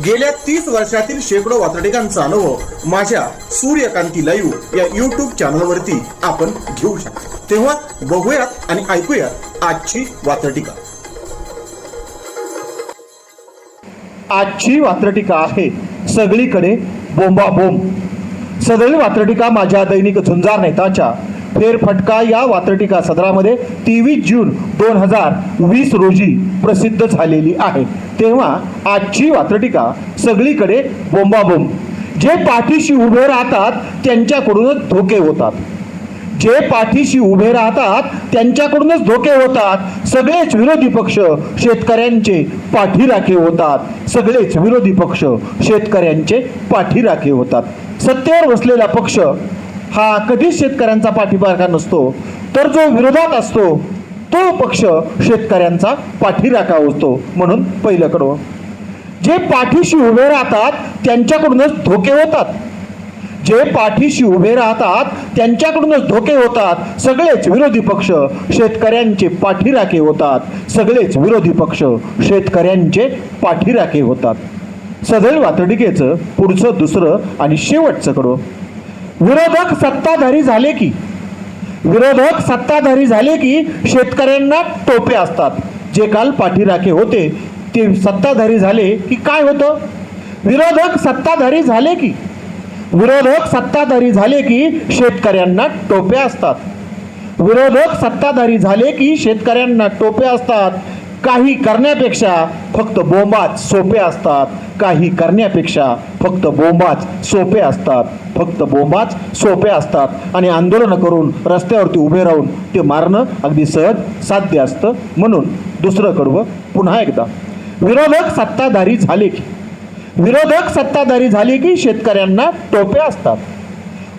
गेल्या तीस वर्षातील शेकडो वातडिकांचा अनुभव माझ्या सूर्यकांती लाईव्ह या युट्यूब चॅनलवरती आपण घेऊ शकतो. तेव्हा बघूयात आणि ऐकूयात आजची वातडिका आजची वात्रटिका आहे सगळीकडे बोंबाबोंब. सदैव वात्रटिका माझ्या दैनिक झुंजार नेताच्या फेरफटका या वात्रटिका सदरामध्ये तेवीस जून दोन हजार वीस रोजी प्रसिद्ध झालेली आहे. तेव्हा आजची वात्रटिका सगळीकडे बोंबाबोंब. जे पाठीशी उभे राहतात त्यांच्याकडूनच धोके होतात. जे पाठीशी उभे राहतात त्यांच्याकडूनच धोके होतात. सगळेच विरोधी पक्ष शेतकऱ्यांचे पाठीराखे होतात. सगळेच विरोधी पक्ष शेतकऱ्यांचे पाठीराखे होतात. सत्तेवर बसलेला पक्ष हा कधीच शेतकऱ्यांचा पाठीपारखा नसतो तर जो विरोधात असतो तो पक्ष शेतकऱ्यांचा पाठीराखा असतो म्हणून पहिलं कडवं जे पाठीशी उभे राहतात त्यांच्याकडूनच धोके होतात. जे पाठीशी उभे राहतात त्यांच्याकडूनच धोके होतात. सगळेच विरोधी पक्ष शेतकऱ्यांचे पाठीराखे होतात. सगळेच विरोधी पक्ष शेतकऱ्यांचे पाठीराखे होतात. सदैव वातडिकेचं पुढचं दुसरं आणि शेवटचं कडं. विरोधक सत्ताधारी झाले की? विरोधक सत्ताधारी झाले की शेतकऱ्यांना टोपे असतात. जे काल पाठीराखे होते ते सत्ताधारी झाले की काय होतं? विरोधक सत्ताधारी झाले की? विरोधक सत्ताधारी झाले की शेतकऱ्यांना टोपे असतात. विरोधक सत्ताधारी झाले की शेतकऱ्यांना टोपे असतात. काही करण्यापेक्षा फक्त बोंबाच सोपे असतात. काही करण्यापेक्षा फक्त बोंबाच सोपे असतात. फक्त बोंबाच सोपे असतात. आणि आंदोलनं करून रस्त्यावरती उभे राहून ते मारणं अगदी सहज साध्य असतं म्हणून दुसरं कडवं पुन्हा एकदा. विरोधक सत्ताधारी झाले की विरोधक सत्ताधारी झाले की शेतकऱ्यांना टोपे असतात.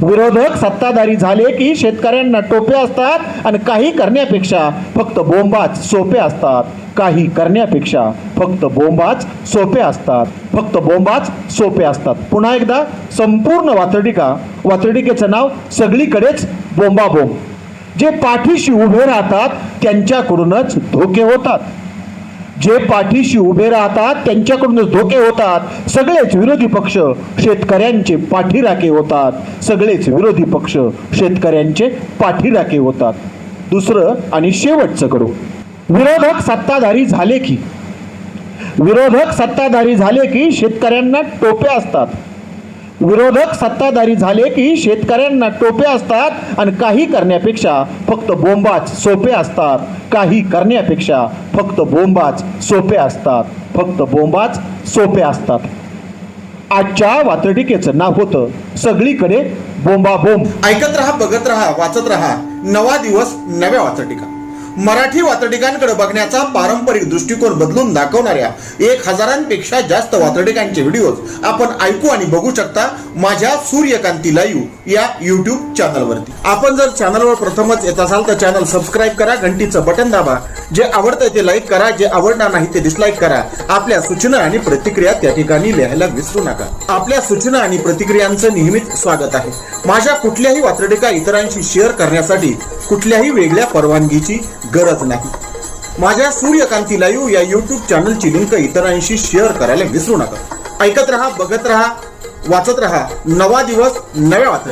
विरोधक सत्ताधारी झाले की शेतकऱ्यांना टोपे असतात आणि काही करण्यापेक्षा फक्त बोंबाच सोपे असतात. काही करण्यापेक्षा फक्त बोंबाच सोपे असतात. फक्त बोंबाच सोपे असतात. पुन्हा एकदा संपूर्ण वातडिका वातडिकेचं नाव सगळीकडेच बोंबाबोंब. जे पाठीशी उभे राहतात त्यांच्याकडूनच धोके होतात. जे पाठीशी उभे राहतात त्यांच्याकडूनच धोके होतात. सगळेच विरोधी पक्ष शेतकऱ्यांचे पाठीराखे होतात. सगळेच विरोधी पक्ष शेतकऱ्यांचे पाठीराखे होतात. दुसरं आणि शेवटचं करू. विरोधक सत्ताधारी झाले की. विरोधक सत्ताधारी झाले की शेतकऱ्यांना टोपे असतात. विरोधक सत्ताधारी झाले की शेतकऱ्यांना टोपे असतात आणि काही करण्यापेक्षा फक्त बोंबाच सोपे असतात. काही करण्यापेक्षा फक्त बोंबाच सोपे असतात. फक्त बोंबाच सोपे असतात. आजच्या वातडिकेचं नाव होतं सगळीकडे बोंबा बोंब ऐकत रहा बघत रहा वाचत रहा. नवा दिवस नव्या वाचटिका मराठी वातडिकांकडे बघण्याचा पारंपरिक दृष्टिकोन बदलून दाखवणाऱ्या एक हजारांपेक्षा जास्त वातडिकांचे व्हिडिओज आपण ऐकू आणि बघू शकता माझ्या सूर्यकांती लाईव्ह या युट्यूब चॅनलवरती आपण जर चॅनलवर प्रथमच येत असाल तर चॅनल सबस्क्राईब करा घंटीचं बटन दाबा जे आवडतंय ते लाईक करा जे आवडणार नाही ते डिसलाईक करा. आपल्या सूचना आणि प्रतिक्रिया त्या ठिकाणी लिहायला विसरू नका. आपल्या सूचना आणि प्रतिक्रियांचं नेहमीच स्वागत आहे. माझ्या कुठल्याही वात्रटिका इतरांशी शेअर करण्यासाठी कुठल्याही वेगळ्या परवानगीची गरज नाही. माझ्या सूर्यकांती लाईव्ह या युट्यूब चॅनलची लिंक इतरांशी शेअर करायला विसरू नका. ऐकत रहा बघत रहा वाचत रहा. नवा दिवस नव्या वात्र